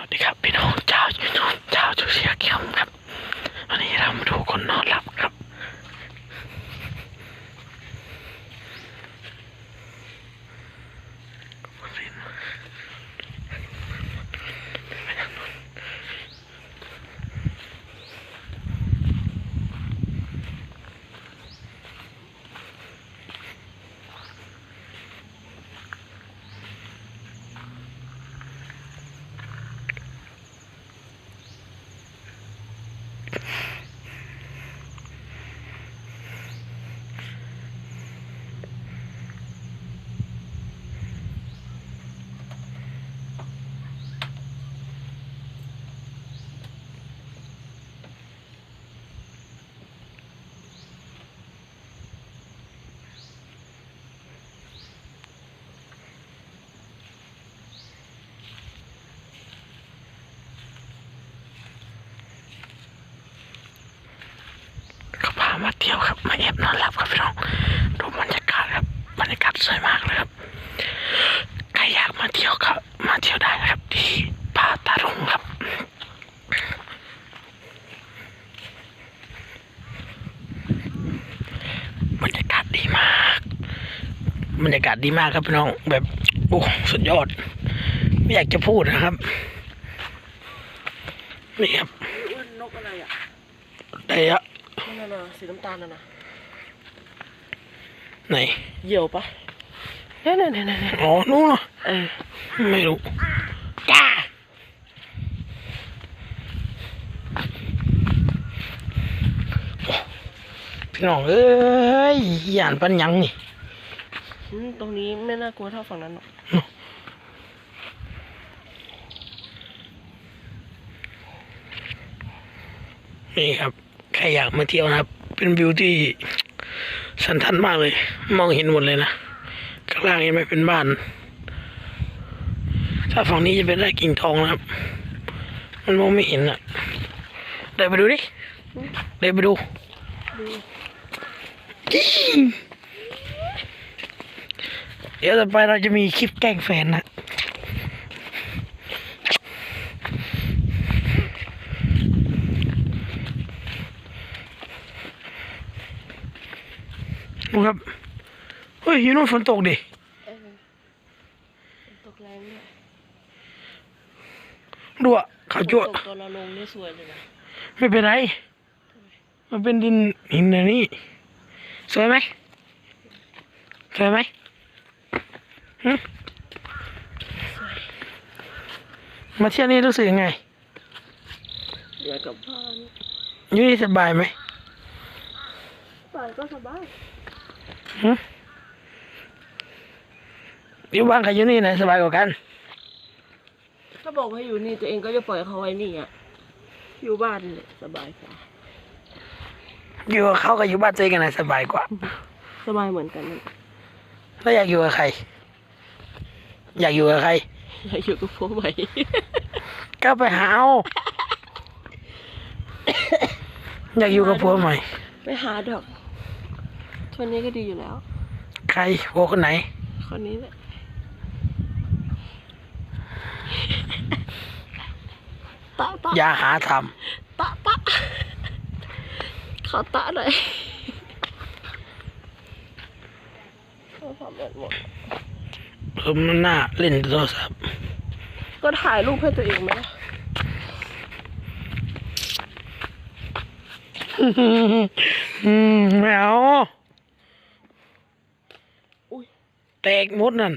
สวัสดีครับพี่น้องชาวยูทูบชาวโซเชียลแคมครับ วันนี้เรามาดูคนนอนหลับครับ เขาพา มาเที่ยวครับมาแอบนอนหลับครับพี่น้องดูบรรยากาศครับบรรยากาศสวยมากเลยครับใครอยากมาเที่ยวก็มาเที่ยวได้นะครับ ที่ป่าตารุงครับบรรยากาศดีมากบรรยากาศดีมากครับพี่น้องแบบโอ้สุดยอด ไม่อยากจะพูดนะครับนี่ครับอ้วนนกอะไรอะได้อะ นั่นน่ะสีน้ำตาลน่ะนะไหนเหยี่ยวปะเนี่ยเนี่ยเนี่ยเนี่ยอ๋อนู่นเหรอเออไม่รู้จ้าพี่น้องเอ้ยย่านปันหยังนี่อืมตรงนี้ไม่น่ากลัวเท่าฝั่งนั้นหรอกนี่ครับ ใครอยากมาเที่ยวนะครับ เป็นวิวที่สันทันมากเลย มองเห็นหมดเลยนะข้างล่างยังไม่เป็นบ้าน ถ้าฝั่งนี้จะเป็นไร่กิ่งทองนะครับ มันมองไม่เห็นอะเดินไปดูดิเดินไปดูดูเดี๋ยวต่อไปเราจะมีคลิปแกล้งแฟนนะ ดูครับ เฮ้ยอยูโน่นฝนตกดิเออฝนตกแรงด้วยดูอะเขาจั่วฝนตกตอนเราลงนี่สวยเลยนะไม่เป็นไร มันเป็นดินหินอันนี้ สวยไหมสวยไหมหึมาเที่ยวนี้รู้สึกยังไงอยากกลับบ้านอยู่นี่สบายไหมไปก็สบายหึ อยู่บ้านกับอยู่นี่ไหนสบายกว่ากัน ถ้าบอกว่าอยู่นี่ตัวเองก็จะปล่อยเขาไว้นี่อะ อยู่บ้านเนี่ยสบายกว่า อยู่กับเขากับอยู่บ้านตัวเองกันไหนสบายกว่า สบายเหมือนกันนั่นแล้วอยากอยู่กับใคร อยากอยู่กับใคร อยากอยู่กับผัวใหม่ ก็ไปหาเอา อยากอยู่กับผัวใหม่ไม่หาดอก คนนี้ก็ดีอยู่แล้ว ใครผัวคนไหน คนนี้แหละตะตะอย่าหาทตะตะขอตะหน่อยโทรศัพท์หมดหมดำเออมันน่าเล่นโทรศัพท์ก็ถ่ายรูปให้ตัวเองไหมล่ะอืมไม่เอา อุ้ยแตกหมดนั่น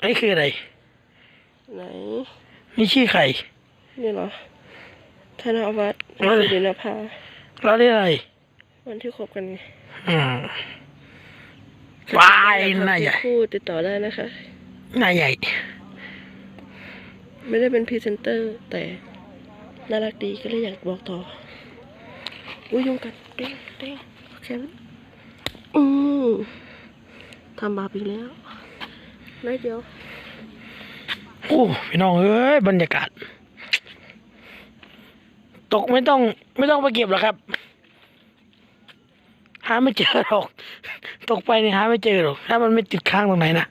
ไอ้คืออะไร ไหน นี่ชื่อใคร นี่เหรอ ธนวัฒน์เอ้ยสุรินภาเราเรียกอะไร วันที่คบกันไงอืมวายหน้าใหญ่คู่ติดต่อได้นะคะหน้าใหญ่ ไม่ได้เป็นพรีเซนเตอร์แต่น่ารักดีก็เลยอยากบอกต่อ อุ้ยยงกันเด้งเด้งโอเคไหมอืมทำบาปอีกแล้วไม่เดียวโอ้พี่น้องเอ้ยบรรยากาศ ตกไม่ต้อง ไม่ต้องไปเก็บหรอกครับ หาไม่เจอหรอก ตกไปนี่หาไม่เจอหรอกถ้ามันไม่ติดค้างตรงไหนนะ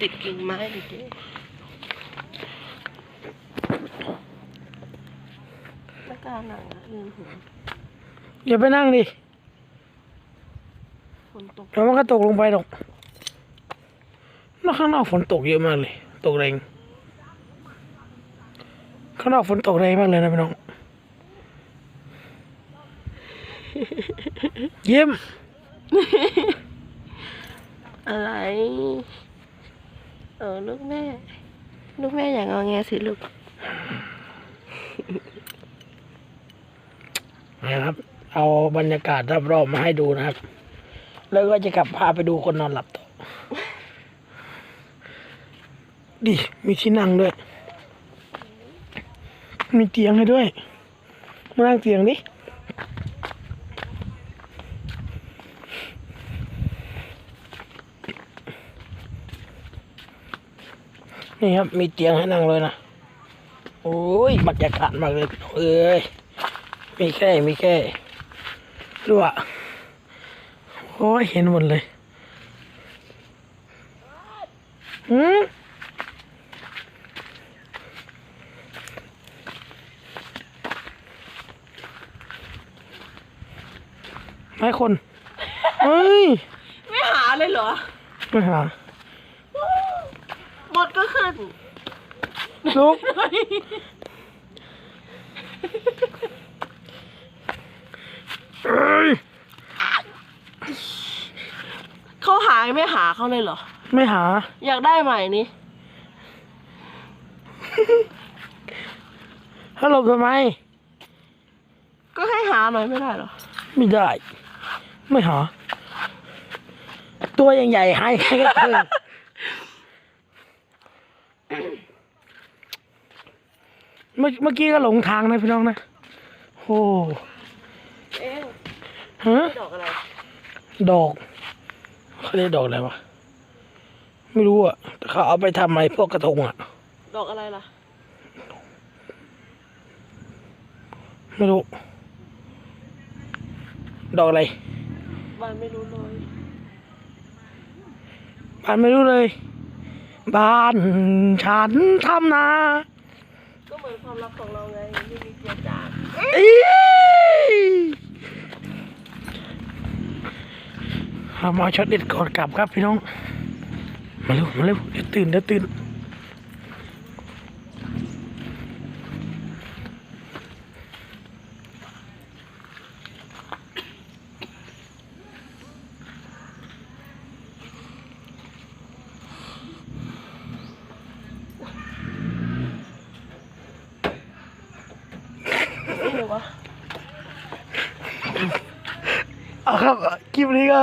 ติดกิ่งไม้หรืเป หนังอะลืมหัวอย่าไปนั่งดิฝนตกเดี๋ยวมันก็ตกลงไปหรอกนอกข้างนอกฝนตกเยอะมากเลย ตกแรง ข้างนอกฝนตกแรงมากเลยนะพี่น้อง เยี่ยม อะไร เออลูกแม่ ลูกแม่อย่างงอแงสิลูก นะครับ เอาบรรยากาศรอบๆมาให้ดูนะครับ แล้วก็จะกลับพาไปดูคนนอนหลับต่อดิมีที่นั่งด้วย มีเตียงให้ด้วย มานั่งเตียงดินี่ครับ มีเตียงให้นั่งเลยนะ โอ้ยบรรยากาศมากเลยพี่น้องเอ้ย มีแค่ มีแค่รั่วโอ้ยเห็นหมดเลยหืมไม่คนเฮ้ย ไม่หาเลยเหรอ ไม่หา หมดก็ขึ้นลุก เอ้ยเขาหาไม่หาเขาเลยเหรอ ไม่หา อยากได้ใหม่นี่ฮัลโหลทำไม ก็ให้หาหน่อยไม่ได้เหรอ ไม่ได้ ไม่หา ตัวใหญ่ๆให้ให้ก็เธอเมื่อเมื่อกี้ก็หลงทางนะพี่น้องนะ โอ้เอ๊ะ ฮะดอกอะไร ดอกเขาเรียกดอกอะไรวะ ไม่รู้อะแต่เขาเอาไปทำอะไรพวกกระทงอะ ดอกอะไรล่ะ ไม่รู้ ดอกอะไร บ้านไม่รู้เลย บ้านไม่รู้เลย บ้านฉันทำนา ก็เหมือนความลับของเราไงไม่มีเจียจาง อี เอามาช็อตเด็ดก่อนกลับครับพี่น้อง มาเร็วมาเร็วเดี๋ยวตื่นเดี๋ยวตื่นนี่หรอวะเอาครับคลิปนี้ก็